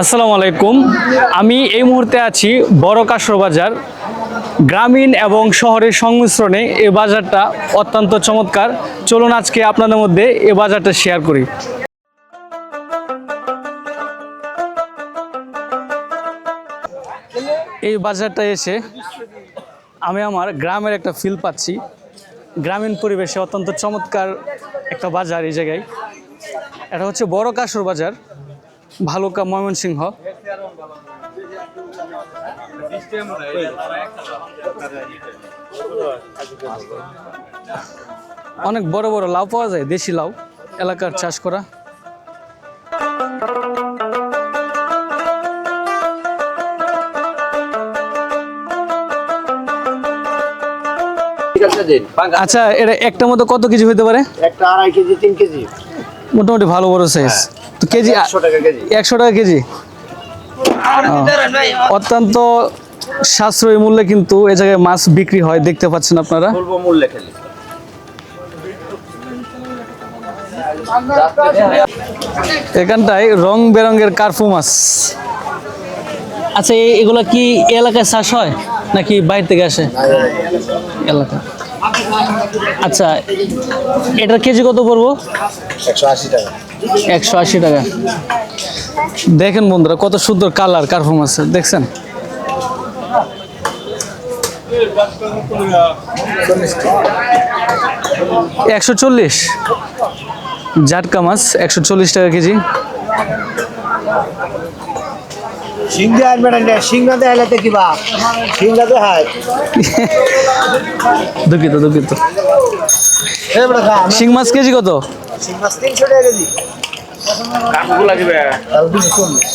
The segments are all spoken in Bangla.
আসসালামু আলাইকুম। আমি এই মুহূর্তে আছি বড় কাসর বাজার। গ্রামীণ এবং শহরের সংমিশ্রণে এ বাজারটা অত্যন্ত চমৎকার। চলুন আজকে আপনাদের মধ্যে এ বাজারটা শেয়ার করি। এই বাজারটা এসে আমি আমার গ্রামের একটা ফিল পাচ্ছি। গ্রামীণ পরিবেশে অত্যন্ত চমৎকার একটা বাজার এই জায়গায়। এটা হচ্ছে বড় কাশর বাজার। ভালুকা ময়মনসিংহ। অনেক বড় বড় লাউ পাওয়া যায় দেশি লাউ এলাকার চাষ করা। আচ্ছা এটা একটা মতো কত কেজি হতে পারে? একটা আড়াই কেজি তিন কেজি। মোটামুটি ভালো বড় সাইজ কেজি একশো টাকা কেজি। একশো টাকা কেজি। অত্যন্ত সাশ্রয়ী মূল্যে কিন্তু এ জায়গায় মাছ বিক্রি হয় দেখতে পাচ্ছেন আপনারা। বলব এখানটায় রং বেরঙের কার্ফু মাছ। আচ্ছা এই- এগুলো কি এলাকায় চাষ হয় নাকি বাইরে থেকে আসে? এলাকা। আচ্ছা এটার কেজি কত পড়ব? একশো আশি টাকা। একশো আশি টাকা। দেখেন বন্ধুরা কত সুন্দর কালার কার্ফু মাছের দেখছেন? একশো চল্লিশ। জাটকা মাছ একশো চল্লিশ টাকা কেজি। দুঃখিত শিং মাছ কেজি কত? সিং মাছ তিনশো টাকা কেজি তাহলে দুশো চল্লিশ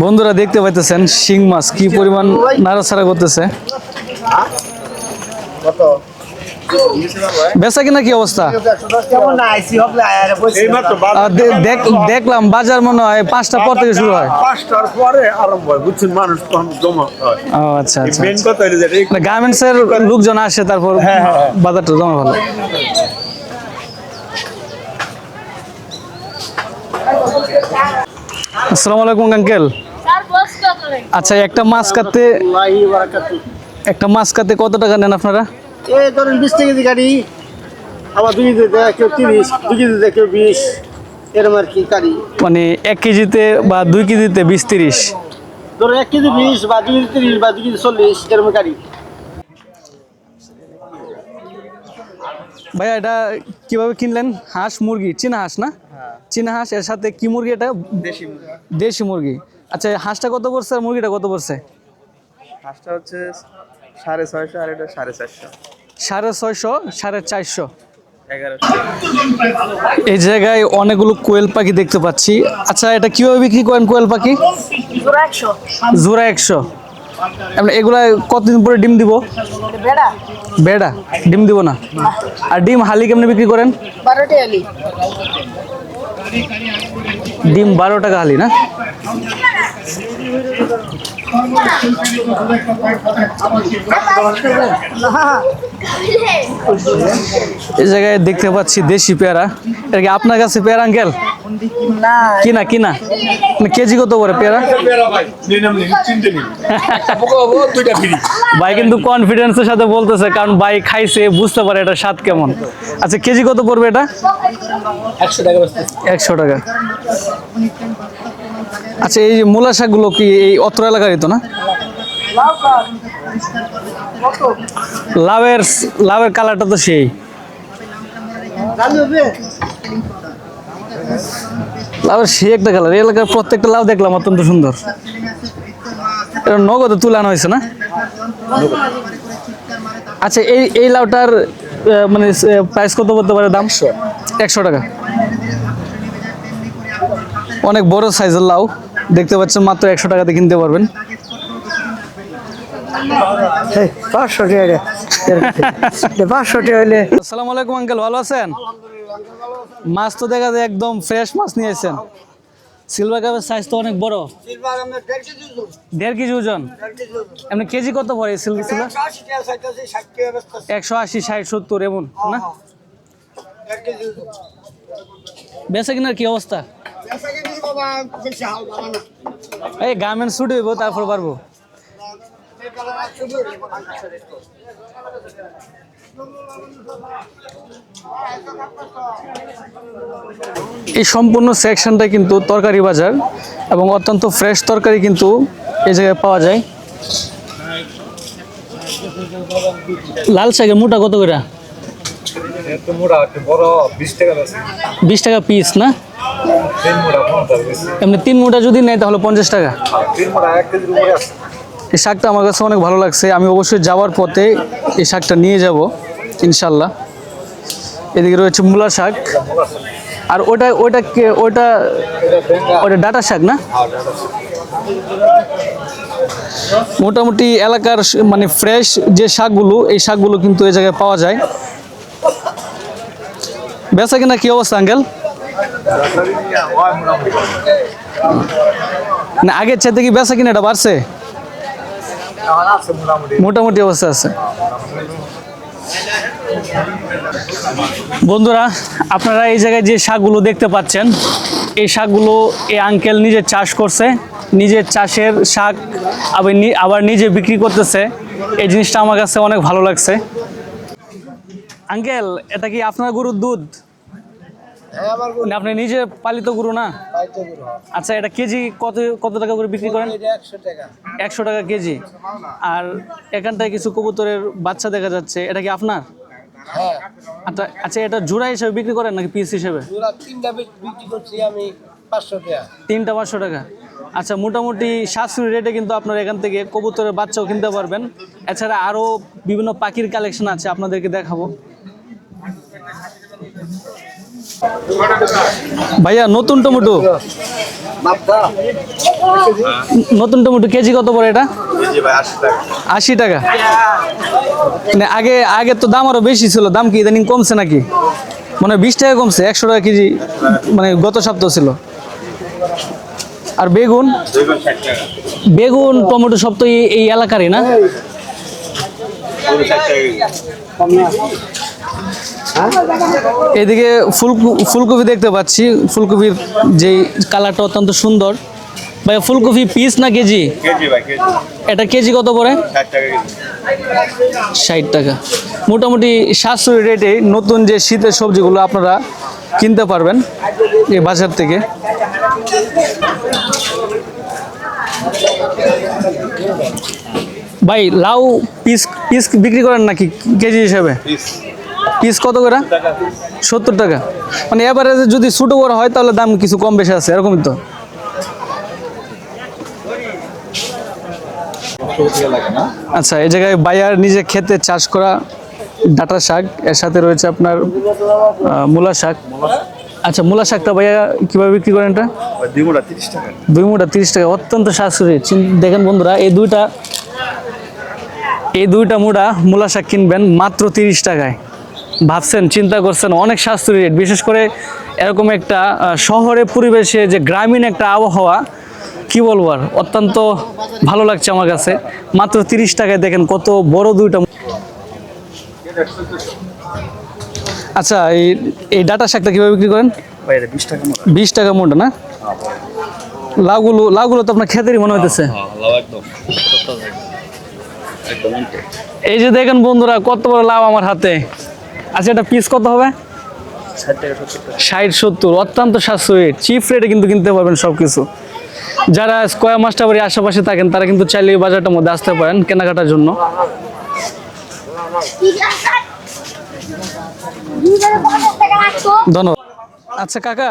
বন্ধুরা দেখতে পাইতেছেন শিং মাছ কি পরিমাণ নাড়াছাড়া করতেছে। কত? বেচা কিনা কি অবস্থা? কেমন না আইসি হবে আয়ারে বসে আহ, দে- দেখ- দেখলাম বাজার মনে হয় পাঁচটা পর থেকে শুরু হয়। পাঁচটার পরে আরম্ভ হয় বুঝছেন? মানুষ তখন জমা হয়। আচ্ছা আচ্ছা মেন গার্মেন্টস এর লোকজন আসে তারপর বাজারটা জমা ভালো আসসালামু আলাইকুম আঙ্কেল আচ্ছা একটা মাছ কাটতে একটা মাছ কাটতে কত টাকা নেন আপনারা? এই ধরেন বিশ কেজি গাড়ি আবার দুই কেজি দেয় কেউ তিরিশ দুই কেজি দেয় কেউ বিশ আর কি গাড়ি। মানে এক কেজিতে বা দুই কেজিতে বিশ তিরিশ? ধরো এক কেজি বিশ বা দুই কেজি তিরিশ বা দুই কেজি চল্লিশ এরকম গাড়ি। ভাইয়া এটা কীভাবে কিনলেন? হাঁস মুরগি চীনা হাঁস না? চীনা হাঁস এর সাথে কি মুরগি এটা? দেশি মুরগি। আচ্ছা হাঁসটা কত পড়ছে আর মুরগিটা কত পড়ছে? পাঁচটা হচ্ছে সাড়ে ছয়শো আর এটা সাড়ে চারশো। সাড়ে ছয়শো সাড়ে চারশো। এই জায়গায় অনেকগুলো কোয়েল পাখি দেখতে পাচ্ছি। আচ্ছা এটা কীভাবে বিক্রি করেন কোয়েল পাখি? জোড়া একশো। জোড়া একশো। এগুলা কতদিন পরে ডিম দিব? বেড়া। ডিম দিব না। আর ডিম হালি কেমনি বিক্রি করেন? বারোটি আলি ডিম বারো টাকা হালি না? এই জায়গায় দেখতে পাচ্ছি দেশি পেয়ারা। এটা কি আপনার কাছে পেয়ারা আঙ্কেল? না কিনা কিনা? মানে কেজি কত করে পেয়ারা? ভাই কিন্তু কনফিডেন্সের সাথে বলতেছে কারণ ভাই খাইছে বুঝতে পারে এটা স্বাদ কেমন। আচ্ছা কেজি কত পড়বে এটা? একশো টাকা একশো টাকা। আচ্ছা এই যে মূলা শাকগুলো কি এই অত্র এলাকারই তো না? লাভের লাভের কালারটা তো সেই। লাভের সেই একটা কালার এই এলাকার প্রত্যেকটা লাভ দেখলাম অত্যন্ত সুন্দর। এটা নগদে তুলে আনা হয়েছে না? আচ্ছা এই এই লাউটার মানে প্রাইস কত বলতে পারে দাম? একশো। টাকা। অনেক বড় সাইজের লাউ। দেখতে পাচ্ছেন মাত্র একশো টাকাতে কিনতে পারবেন। পাঁচশো টাকা পাঁচশো টাকা হইলে আসসালামু আলাইকুম আঙ্কেল ভালো আছেন? মাছ তো দেখা যায় একদম ফ্রেশ মাছ নিয়ে এসেছেন সিলভার কাপের সাইজ তো অনেক বড়। দেড় কেজি ওজন। এমনি কেজি কত পড়ে সিলভার সিলভার একশো আশি ষাট সত্তর এমন না? বেচা কিনার কি অবস্থা? এই গার্মেন্টস ছুটি হইব তারপর পারব। এই সম্পূর্ণ সেকশনটা কিন্তু তরকারি বাজার এবং অত্যন্ত ফ্রেশ তরকারি কিন্তু এই জায়গায় পাওয়া যায়। লাল শাকের মোটা কত করে? বিশ টাকা পিস না? এমনি তিন মোটা যদি নেয় তাহলে পঞ্চাশ টাকা। আছে। এই শাকটা আমার কাছে অনেক ভালো লাগছে। আমি অবশ্যই যাওয়ার পথে এই শাকটা নিয়ে যাব ইনশাল্লাহ। এদিকে রয়েছে মূলা শাক। আর ওটা ওটা ওটা ওটা ডাটা শাক না? মোটামুটি এলাকার মানে ফ্রেশ যে শাকগুলো এই শাকগুলো কিন্তু এই জায়গায় পাওয়া যায়। বেচা কিনা কি অবস্থা আঙ্কেল? না, আগের চাইতে কি বেচা কিনাটা বাড়ছে? মোটামুটি অবস্থা আছে। বন্ধুরা, আপনারা এই জায়গায় যে শাকগুলো দেখতে পাচ্ছেন, এই শাকগুলো এই আঙ্কেল নিজে চাষ করছে। নিজের চাষের শাক আবার আবার নিজে বিক্রি করতেছে। এই জিনিসটা আমার কাছে অনেক ভালো লাগছে। আঙ্কেল এটা কি আপনার গরুর দুধ? আপনি নিজে পালিত গরু না? আচ্ছা এটা কেজি কত কত টাকা করে বিক্রি করেন? একশো টাকা। কেজি। আর এখানটায় কিছু কবুতরের বাচ্চা দেখা যাচ্ছে এটা কি আপনার? হ্যাঁ। আচ্ছা আচ্ছা এটা জোড়া হিসেবে বিক্রি করেন নাকি পিস হিসেবে? তিনটা বিক্রি করছি আমি পাঁচশো টাকা। তিনটা পাঁচশো টাকা। আচ্ছা মোটামুটি সাশ্রয়ী রেটে কিন্তু আপনার এখান থেকে কবুতরের বাচ্চাও কিনতে পারবেন। এছাড়া আরও বিভিন্ন পাখির কালেকশন আছে আপনাদেরকে দেখাবো। ভাইয়া, নতুন টমেটো। নতুন টমেটো, কেজি কত পড়ে এটা? আশি টাকা। মানে আগে আগে তো দাম আরও বেশি ছিল, দাম কি ইদানিং কমছে নাকি? মানে বিশ টাকা কমছে, একশো টাকা কেজি মানে গত সপ্তাহ ছিল। আর বেগুন? বেগুন, টমেটো সব তো এই এলাকারই না? এদিকে ফুল ফুলকপি দেখতে পাচ্ছি। ফুলকপির যেই কালারটা অত্যন্ত সুন্দর। ভাই ফুলকপি পিস না কেজি? এটা কেজি কত পড়ে? টাকা ষাট টাকা। মোটামুটি সাশ্রয়ী রেটে নতুন যে শীতের সবজিগুলো আপনারা কিনতে পারবেন এই বাজার থেকে। ভাই লাউ পিস পিস বিক্রি করেন নাকি কেজি হিসাবে? পিস কত করে? সত্তর টাকা। মানে এবারে যদি ছোটো বড় হয় তাহলে দাম কিছু কম বেশি আছে এরকমই তো? আচ্ছা এই জায়গায় বায়ার নিজে খেতে চাষ করা ডাটা শাক এর সাথে রয়েছে আপনার মূলা শাক। আচ্ছা মূলা শাকটা ভাইয়া কীভাবে বিক্রি করেন এটা? দুই মোটা তিরিশ টাকা। দুই মুঠা তিরিশ টাকা অত্যন্ত সাশ্রয়ী। দেখেন বন্ধুরা এই দুইটা এই দুইটা মুড়া মূলা শাক কিনবেন মাত্র তিরিশ টাকায়। ভাবছেন চিন্তা করছেন অনেক সাশ্রয়ী রেট বিশেষ করে এরকম একটা শহরে পরিবেশে যে গ্রামীণ একটা আবহাওয়া কি বলব আর অত্যন্ত ভালো লাগছে আমার কাছে। মাত্র তিরিশ টাকায় দেখেন কত বড় দুইটা আচ্ছা এই এই ডাটা শাকটা কীভাবে বিক্রি করেন? বিশ টাকা মোটা না? লাউগুলো লাউগুলো তো আপনার খেতেরই মনে হইতেছে। একদম একদম। এই যে দেখেন বন্ধুরা কত বড় লাউ আমার হাতে। আচ্ছা এটা পিস কত হবে? ষাট সত্তর অত্যন্ত সাশ্রয়ী। চিপ রেটে কিন্তু কিনতে পারবেন সব কিছু যারা স্কোয়ার মাস্টার বাড়ির আশেপাশে থাকেন তারা কিন্তু চাইলে এই বাজারটার মধ্যে আসতে পারেন কেনাকাটার জন্য। ধন্যবাদ। আচ্ছা কাকা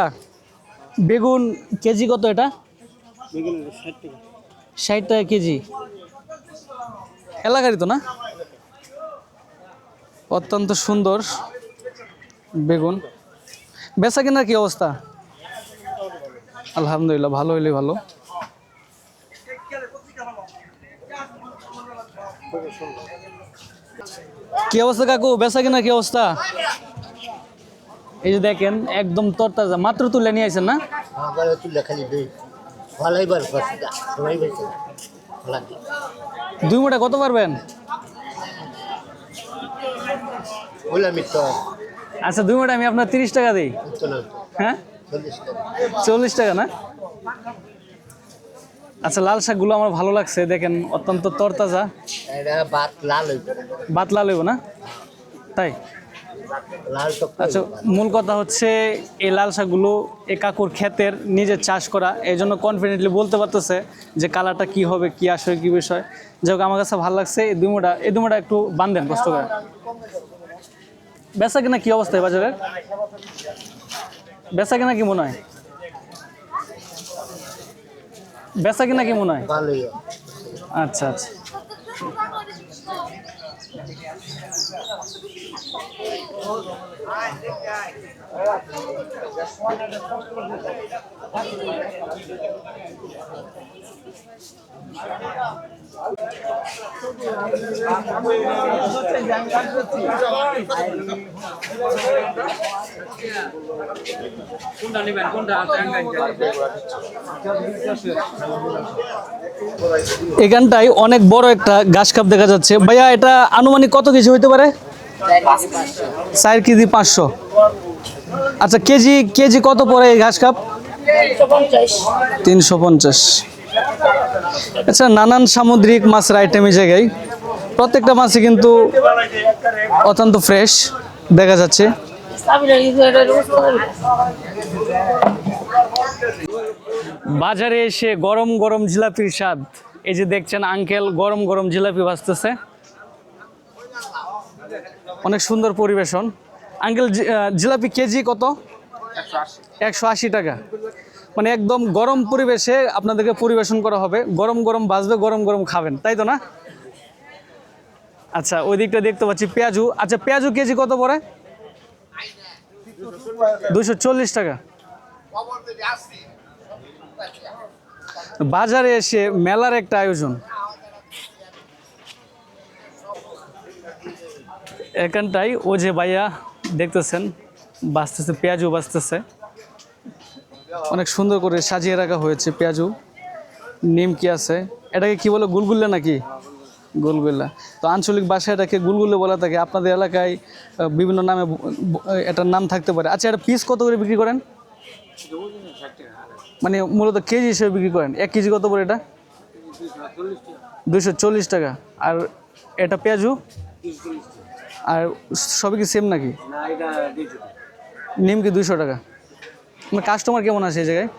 বেগুন কেজি কত এটা? ষাট টাকা কেজি। এলাকারই তো না? অত্যন্ত সুন্দর বেগুন। বেচা কেনার কি অবস্থা? আলহামদুলিল্লাহ ভালো হইলে ভালো। কি অবস্থা কাকু? বেচা কেনার কি অবস্থা? এই যে দেখেন একদম তরতাজা। মাত্র তুলে নিয়ে আসেন না? ভালো দুই মোটা কত পারবেন? আচ্ছা দুই মোটা আমি আপনার তিরিশ টাকা দিই। হ্যাঁ? চল্লিশ টাকা। না? আচ্ছা লাল শাকগুলো আমার ভালো লাগছে দেখেন অত্যন্ত তরতাজা। বাত লাল হইব। না? তাই? লাল আচ্ছা মূল কথা হচ্ছে এই লাল শাকগুলো এই কাকুর ক্ষেতের নিজের চাষ করা এই জন্য কনফিডেন্টলি বলতে পারতেছে যে কালারটা কি হবে কি আসবে কি বিষয়। যাই হোক আমার কাছে ভালো লাগছে এই দুমোটা এই দুমোটা একটু বান্ধেন কষ্ট করে। বেচা কিনা কি অবস্থায় বাজারের? বেচা কিনা কি মনে হয়? বেচা কিনা কি মনে হয়? আচ্ছা আচ্ছা। আচ্ছা এখানটায় অনেক বড় একটা ঘাস কাপ দেখা যাচ্ছে। ভাইয়া, এটা আনুমানিক কত কেজি হইতে পারে? চার কেজি পাঁচশো। আচ্ছা কেজি কেজি কত পড়ে এই ঘাস কাপ? তিনশো পঞ্চাশ। আচ্ছা নানান সামুদ্রিক মাছের আইটেম এই জায়গায়। প্রত্যেকটা মাছই কিন্তু অত্যন্ত ফ্রেশ দেখা যাচ্ছে। বাজারে এসে গরম গরম জিলাপির স্বাদ। এই যে দেখছেন আঙ্কেল গরম গরম জিলাপি ভাজতেছে। অনেক সুন্দর পরিবেশন। আঙ্কেল জিলাপি কেজি কত? একশো আশি টাকা। মানে একদম গরম পরিবেশে আপনাদেরকে পরিবেশন করা হবে। গরম গরম বাজবে, গরম গরম খাবেন। তাই তো না? আচ্ছা ওই দিকটা দেখতে পাচ্ছি পেঁয়াজু। আচ্ছা পেঁয়াজু কেজি কত পড়ে? দুশো চল্লিশ টাকা। বাজারে এসে মেলার একটা আয়োজন। এখানটাই ও যে ভাইয়া দেখতেছেন, বাঁচতেছে, পেঁয়াজু বাঁচতেছে। অনেক সুন্দর করে সাজিয়ে রাখা হয়েছে পেঁয়াজু। নিমকি আছে। এটাকে কি বলে, গুলগুল্লা নাকি? গুলগুল্লা। তো আঞ্চলিক ভাষায় এটাকে গুলগুল্লা বলা থাকে। আপনাদের এলাকায় বিভিন্ন নামে এটার নাম থাকতে পারে। আচ্ছা এটা পিস কত করে বিক্রি করেন? মানে মূলত কেজি হিসেবে বিক্রি করেন। এক কেজি কত করে এটা? দুশো চল্লিশ টাকা। আর এটা পেঁয়াজু? আর সবই কি সেম নাকি? নিমকি দুশো টাকা। মানে কাস্টমার কেমন আছে এই জায়গায়?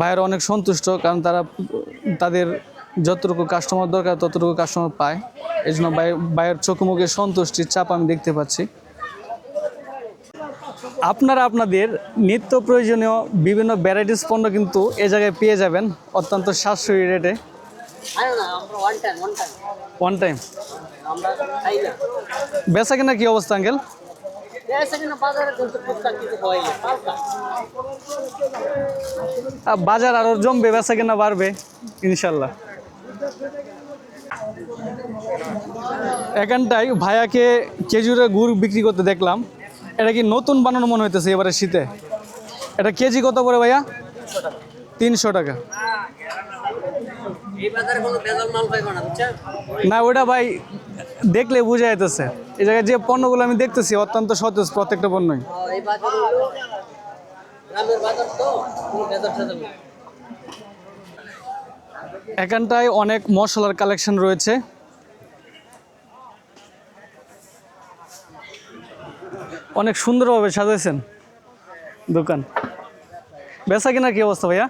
ভাইয়েরা অনেক সন্তুষ্ট কারণ তারা তাদের যতটুকু কাস্টমার দরকার ততটুকু কাস্টমার পায়। এই জন্য ভাইয়ের চোখ মুখে সন্তুষ্টির চাপ আমি দেখতে পাচ্ছি। আপনারা আপনাদের নিত্য প্রয়োজনীয় বিভিন্ন ভ্যারাইটিস পণ্য কিন্তু এ জায়গায় পেয়ে যাবেন অত্যন্ত সাশ্রয়ী রেটে ওয়ান টাইম বেচা কিনা কি অবস্থা আঙ্কেল? বাজার আরও জমবে বেচা কিনা বাড়বে ইনশাল্লাহ। এখানটায় ভাইয়াকে খেজুরে গুড় বিক্রি করতে দেখলাম। এটা কি নতুন বানানো মনে হইতেছে এবারে শীতে? এটা কেজি কত করে ভাইয়া? তিনশো টাকা। না ওটা ভাই দেখলে বোঝা যাইতেছে। এই জায়গায় যে পণ্যগুলো আমি দেখতেছি, অত্যন্ত সতেজ প্রত্যেকটা পণ্যই। এখানটায় অনেক মশলার কালেকশন রয়েছে। অনেক সুন্দরভাবে সাজাইছেন দোকান। বেচা কিনা কি অবস্থা ভাইয়া?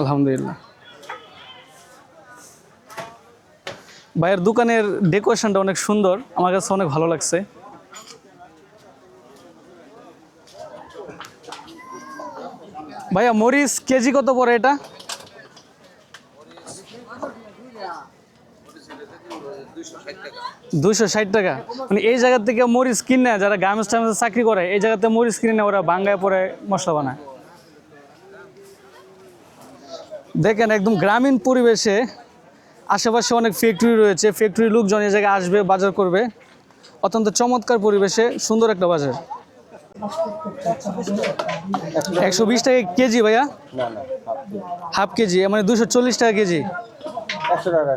আলহামদুলিল্লাহ। ভাইয়ের দোকানের ডেকোরেশনটা অনেক সুন্দর। আমার কাছে অনেক ভালো লাগছে। ভাইয়া, মরিচ কেজি কত পড়ে এটা? দুইশো ষাট টাকা। মানে এই জায়গা থেকে মরিচ কিনে, যারা গার্মেন্টস টাইমসে চাকরি করে, এই জায়গাতে মরিচ কিনে ওরা বাঙ্গায় পরে মশলা বানায়। দেখেন, একদম গ্রামীণ পরিবেশে আশেপাশে অনেক ফ্যাক্টরি রয়েছে। ফ্যাক্টরি লোকজন এই জায়গায় আসবে বাজার করবে। অত্যন্ত চমৎকার পরিবেশে সুন্দর একটা বাজার। একশো বিশ টাকা কেজি ভাইয়া? Half KG. মানে দুশো চল্লিশ টাকা কেজি। একশো টাকা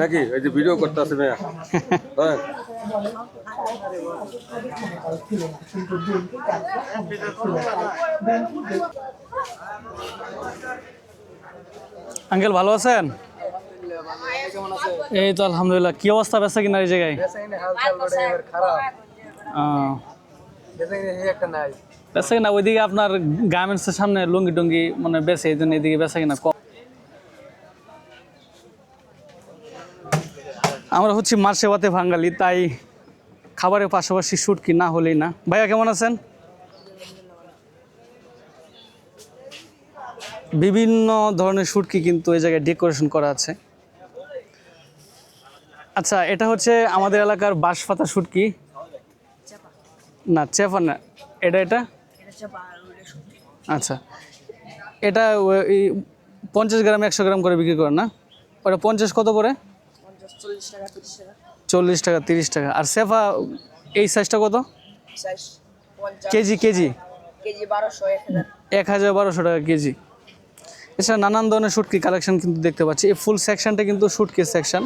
নাকি? এই যে ভিডিও করতে আছে মেয়া। হ্যাঁ? আঙ্কেল ভালো আছেন? এই তো আলহামদুলিল্লাহ। কি অবস্থা? বেচা কিনা এই জায়গায়? আহ, বেচা কিনা ওইদিকে আপনার গার্মেন্টসের সামনে লুঙ্গি টুঙ্গি মানে বেচে এই জন্য এদিকে বেচা কিনা কম। আমরা হচ্ছি মার্সেবাতে বাঙালি তাই খাবারের পাশাপাশি শুটকি না হলেই না। ভাইয়া, কেমন আছেন? বিভিন্ন ধরনের শুটকি কিন্তু এই জায়গায় ডেকোরেশন করা আছে। আচ্ছা এটা হচ্ছে আমাদের এলাকার বাঁশপাতা শুটকি। না, চেপা না। এটা এটা? আচ্ছা। এটা পঞ্চাশ গ্রাম, একশো গ্রাম করে বিক্রি করেন না? ওটা পঞ্চাশ কত করে? চল্লিশ টাকা তিরিশ টাকা। আর সেফা এই সাইজটা কত? KG KG? এক হাজার। এক হাজার বারোশো টাকা কেজি। এছাড়া নানান ধরনের শুটকি কালেকশন কিন্তু দেখতে পাচ্ছি। এই ফুল সেকশনটা কিন্তু শুটকি সেকশন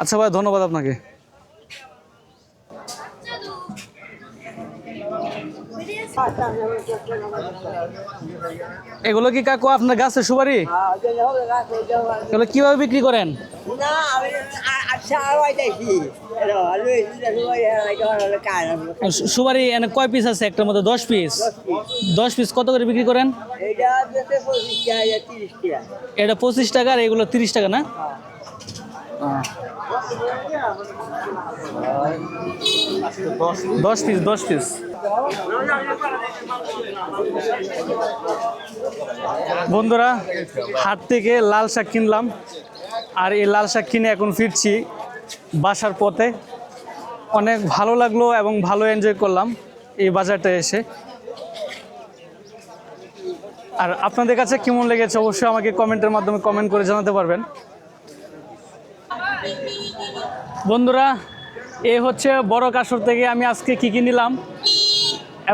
আচ্ছা ভাই ধন্যবাদ আপনাকে। এগুলো কি কাকু আপনার গাছের সুপারি? এগুলো কীভাবে বিক্রি করেন? সুপারি এনে কয় পিস আছে? একটার মধ্যে দশ পিস দশ পিস কত করে বিক্রি করেন? এটা পঁচিশ টাকা তিরিশ টাকা এটা পঁচিশ টাকা আর এগুলো তিরিশ টাকা না? দশ পিস দশ পিস বন্ধুরা, হাট থেকে লাল শাক কিনলাম, আর এই লাল শাক কিনে এখন ফিরছি বাসার পথে। অনেক ভালো লাগল এবং ভালো এনজয় করলাম এই বাজারটা এসে। আর আপনাদের কাছে কেমন লেগেছে অবশ্যই আমাকে কমেন্টের মাধ্যমে কমেন্ট করে জানাতে পারবেন। বন্ধুরা, এ হচ্ছে বড় কাসর থেকে আমি আজকে কী কী নিলাম?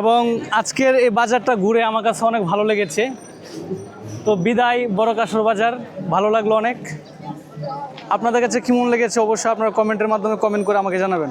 এবং আজকের এই বাজারটা ঘুরে আমার কাছে অনেক ভালো লেগেছে। তো বিদায়, বড় কাসর বাজার, ভালো লাগল অনেক। আপনাদের কাছে কেমন লেগেছে? অবশ্যই আপনারা কমেন্টের মাধ্যমে কমেন্ট করে আমাকে জানাবেন।